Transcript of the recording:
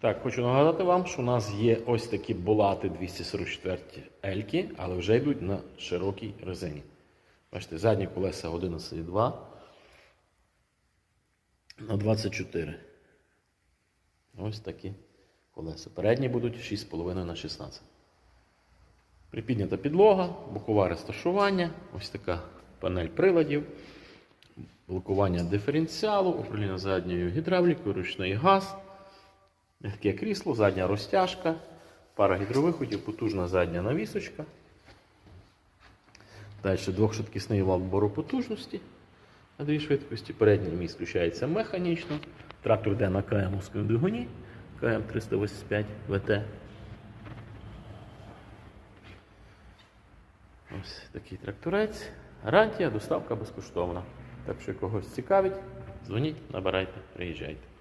Так, хочу нагадати вам, що у нас є ось такі булати 244 Ельки, але вже йдуть на широкій резині. Бачите, задні колеса 11,2 на 24. Ось такі колеса. Передні будуть 6,5 на 16. Припіднята підлога, бокове розташування, ось така панель приладів, блокування диференціалу, управління задньою гідравлікою, ручний газ, м'яке крісло, задня розтяжка, пара гідровиходів, потужна задня навісочка. Далі двохшвидкісний вал бору потужності на дві швидкості. Передній міст включається механічно. Трактор йде на КМовському двигуні КМ385 ВТ. Ось такий тракторець. Гарантія, доставка безкоштовна. Так що когось цікавить, дзвоніть, набирайте, приїжджайте.